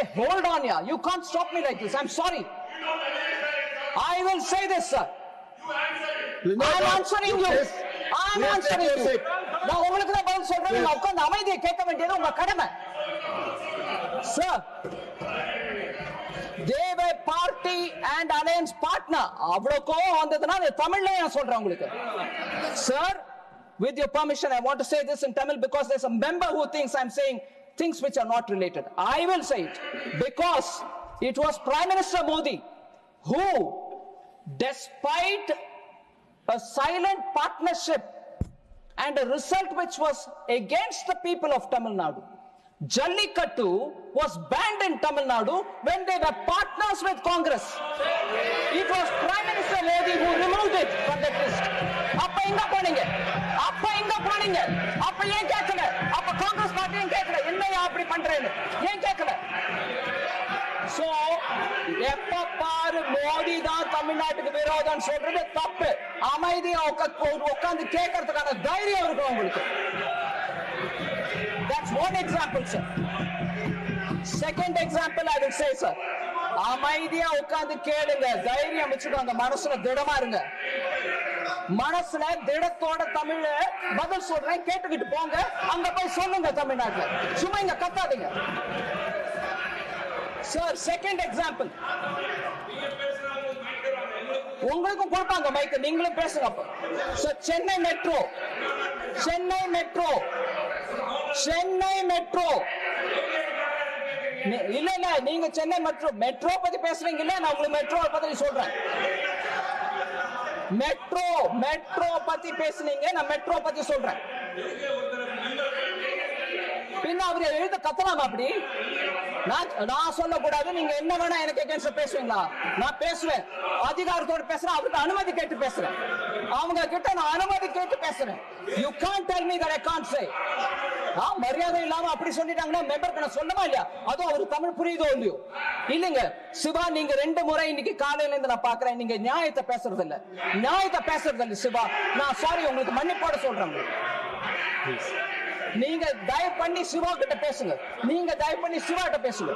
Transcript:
Hey, hold on, yeah. You can't stop me like this. I'm sorry. I will say this, sir. I'm answering you. I'm answering you. நான் உங்களுக்கு தான் பதில் சொல்றேன் நீங்க உட்கார்ந்து அமைதியை கேட்க வேண்டியது உங்க கடமை சார் தேவ பார்ட்டி அண்ட் அலையன்ஸ் பார்ட்னர் அவ்வளவு கோவம் வந்ததுன்னா அது தமிழ்ல நான் சொல்றேன் உங்களுக்கு sir with your permission i want to say this in tamil because there's a member who thinks i'm saying things which are not related i will say it because it was prime minister modi who despite a silent partnership and a result which was against the people of Tamil Nadu. Jallikattu was banned in Tamil Nadu when they were partners with Congress. It was Prime Minister Modi who removed it கேட்கல அப்ப காங்கிரஸ் பார்ட்டியும் கேட்கல. என்னையா அப்படி பண்றேன்னு? ஏன் கேட்கல? So எப்ப பாரு மோடி தான் தமிழ்நாட்டுக்கு விரோதம் சொல்றது தப்பு. அமைதியா உட்காந்து கேட்கறதுக்கான தைரியம் இருக்கும் உங்களுக்கு. That's one example, sir. Second example, I will say, sir. அமைதியா உட்காந்து கேளுங்க. தைரியம் வச்சுக்கோங்க. மனசுல திடமா இருங்க. மனசுல திடத்தோட தமிழ பதில் சொல்றேன் கேட்டுக்கிட்டு போங்க. அங்க போய் சொல்லுங்க தமிழ்நாட்டுல. சும்மா இங்க கத்தாதீங்க. சார் செகண்ட் எக்ஸாம்பிள் உங்களுக்கும் கொடுப்பாங்க மைக்கு நீங்களும் பேசுங்க அப்ப. Chennai metro Chennai metro Chennai metro இல்ல இல்ல நீங்க சென்னை மெட்ரோ மெட்ரோ பத்தி பேசுறீங்க இல்ல நான் உங்களுக்கு மெட்ரோ பத்தி சொல்றேன். மெட்ரோ மெட்ரோ பத்தி பேசுனீங்க நான் மெட்ரோ பத்தி சொல்றேன். பின்ன அவர் எழுத கத்தலாம் அப்படி? நான் நான் சொல்லக்கூடாது நீங்க என்ன வேணா எனக்கு எகேன்ஸ்ட் பேசுவீங்களா? நான் பேசுவேன். அதிகாரத்தோட பேசுறேன் அவருக்கு அனுமதி கேட்டு பேசுறேன். அவங்க கிட்ட நான் அனுமதி கேட்டு பேசுறேன். You can tell me that I can say ah மரியாதை இல்லாம அப்படி சொல்லிட்டாங்கன்னா மெம்பருக்கு நான் சொல்லமா இல்லையா? அதுவும் அவருக்கு தமிழ் புரியுதோ இல்லையோ? இல்லைங்க சிவா நீங்க ரெண்டு முறை இன்னைக்கு காலையில இருந்து நான் பாக்குறேன். நீங்க நியாயத்தை பேசுறது இல்ல நியாயத்தை பேசுறது இல்ல சிவா. நான் சாரி உங்களுக்கு மன்னிப்போட சொல்றேன். நீங்க தயவு பண்ணி சிவா கிட்ட பேசுங்க. நீங்க தயவு பண்ணி சிவா கிட்ட பேசுங்க.